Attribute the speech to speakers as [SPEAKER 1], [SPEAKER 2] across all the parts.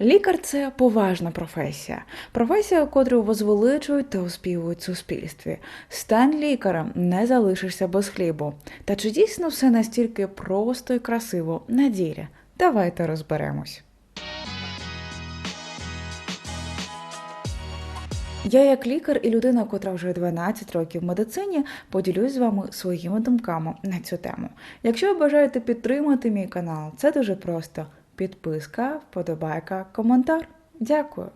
[SPEAKER 1] Лікар це поважна професія, професія, котру возвеличують та оспівують в суспільстві. Стань лікарем, не залишишся без хлібу. Та чи дійсно все настільки просто і красиво на ділі? Давайте розберемось. Я, як лікар і людина, котра вже 12 років в медицині, поділюсь з вами своїми думками на цю тему. Якщо ви бажаєте підтримати мій канал, це дуже просто. Підписка, вподобайка, коментар. Дякую.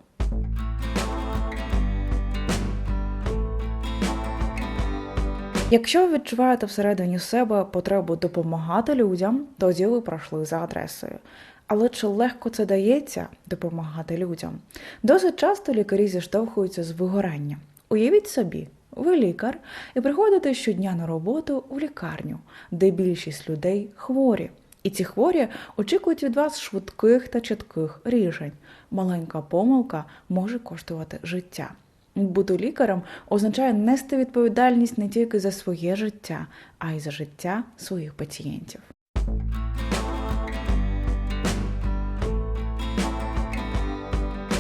[SPEAKER 1] Якщо ви відчуваєте всередині себе потребу допомагати людям, тоді ви пройшли за адресою. Але чи легко це дається допомагати людям? Досить часто лікарі зіштовхуються з вигоранням. Уявіть собі, ви лікар і приходите щодня на роботу в лікарню, де більшість людей хворі. І ці хворі очікують від вас швидких та чітких рішень. Маленька помилка може коштувати життя. Бути лікарем означає нести відповідальність не тільки за своє життя, а й за життя своїх пацієнтів.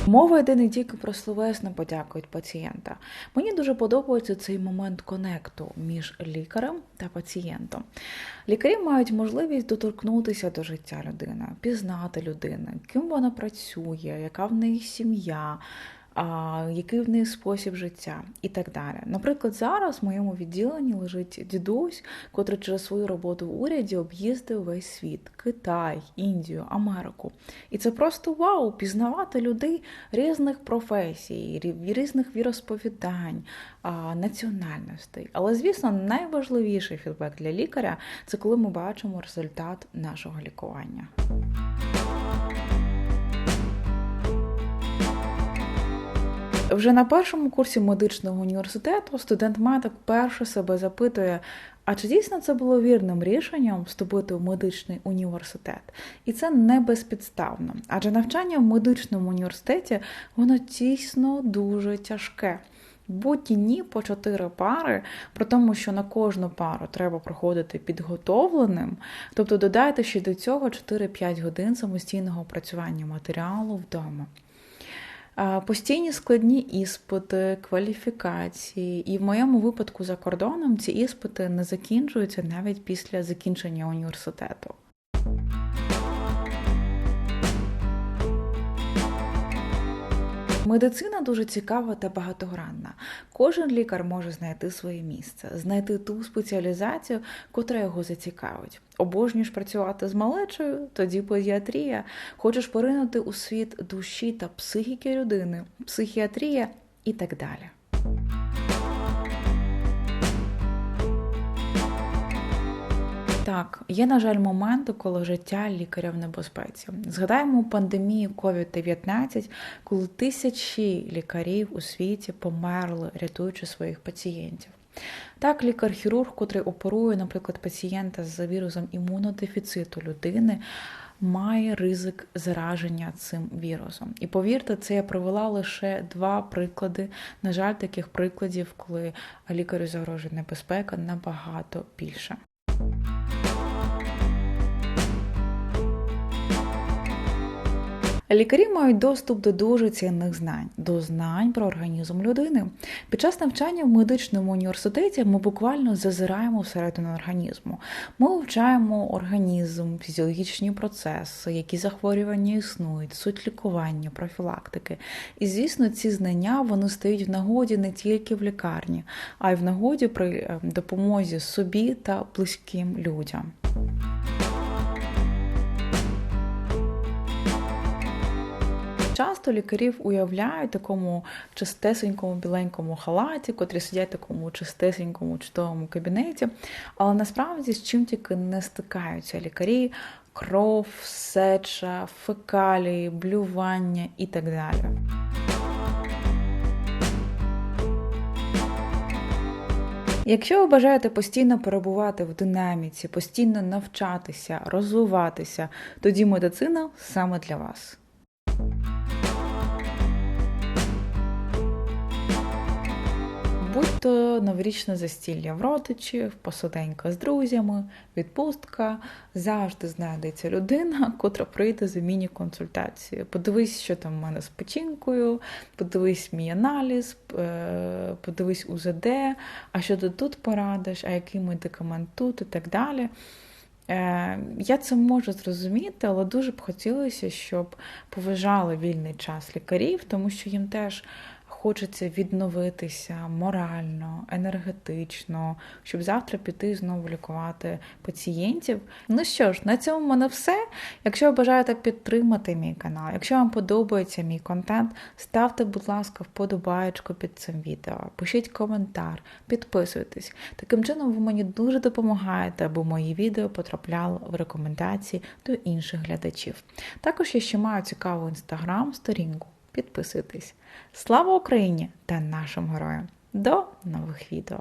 [SPEAKER 1] Мова йде не тільки про словесну подяку від пацієнта. Мені дуже подобається цей момент конекту між лікарем та пацієнтом. Лікарі мають можливість доторкнутися до життя людини, пізнати людину, ким вона працює, яка в неї сім'я. Який в неї спосіб життя і так далі. Наприклад, зараз в моєму відділенні лежить дідусь, котрий через свою роботу в уряді об'їздив весь світ: Китай, Індію, Америку. І це просто вау, пізнавати людей різних професій, різних віросповідань, національностей. Але, звісно, найважливіший фідбек для лікаря це коли ми бачимо результат нашого лікування. Вже на першому курсі медичного університету студент медик перше себе запитує, а чи дійсно це було вірним рішенням вступити в медичний університет? І це не безпідставно, адже навчання в медичному університеті воно тісно дуже тяжке. Будь-ні ні по чотири пари, при тому, що на кожну пару треба проходити підготовленим, тобто додайте ще до цього 4-5 годин самостійного опрацювання матеріалу вдома. Постійні складні іспити, кваліфікації, і в моєму випадку за кордоном ці іспити не закінчуються навіть після закінчення університету. Медицина дуже цікава та багатогранна. Кожен лікар може знайти своє місце, знайти ту спеціалізацію, котра його зацікавить. Обожнюєш працювати з малечою, тоді педіатрія. Хочеш поринути у світ душі та психіки людини, психіатрія і так далі. Так, є, на жаль, моменти, коли життя лікаря в небезпеці. Згадаємо пандемію COVID-19, коли тисячі лікарів у світі померли, рятуючи своїх пацієнтів. Так, лікар-хірург, котрий оперує, наприклад, пацієнта з вірусом імунодефіциту людини, має ризик зараження цим вірусом. І повірте, це я привела лише два приклади. На жаль, таких прикладів, коли лікарю загрожує небезпека, набагато більше. Лікарі мають доступ до дуже цінних знань, до знань про організм людини. Під час навчання в медичному університеті ми буквально зазираємо всередину організму. Ми вивчаємо організм, фізіологічні процеси, які захворювання існують, суть лікування, профілактики. І, звісно, ці знання вони стають в нагоді не тільки в лікарні, а й в нагоді при ем, допомозі собі та близьким людям. Часто лікарів уявляють такому чистесенькому біленькому халаті, котрі сидять в такому чистесенькому чудовому кабінеті. Але насправді з чим тільки не стикаються лікарі, кров, сеча, фекалії, блювання і так далі. Якщо ви бажаєте постійно перебувати в динаміці, постійно навчатися, розвиватися, тоді медицина саме для вас. Тобто новорічне застілля в родичів, посуденька з друзями, відпустка завжди знайдеться людина, котра прийде за міні-консультацією. Подивись, що там в мене з печінкою, подивись мій аналіз, е, подивись УЗД, а що ти тут порадиш, а який медикамент тут і так далі. Е, я це можу зрозуміти, але дуже б хотілося, щоб поважали вільний час лікарів, тому що їм теж хочеться відновитися морально, енергетично, щоб завтра піти знову лікувати пацієнтів. Ну що ж, на цьому в мене все. Якщо ви бажаєте підтримати мій канал, якщо вам подобається мій контент, ставте, будь ласка, вподобаєчку під цим відео, пишіть коментар, підписуйтесь. Таким чином, ви мені дуже допомагаєте, аби мої відео потрапляли в рекомендації до інших глядачів. Також я ще маю цікаву інстаграм-сторінку. Підписуйтесь. Слава Україні та нашим героям! До нових відео!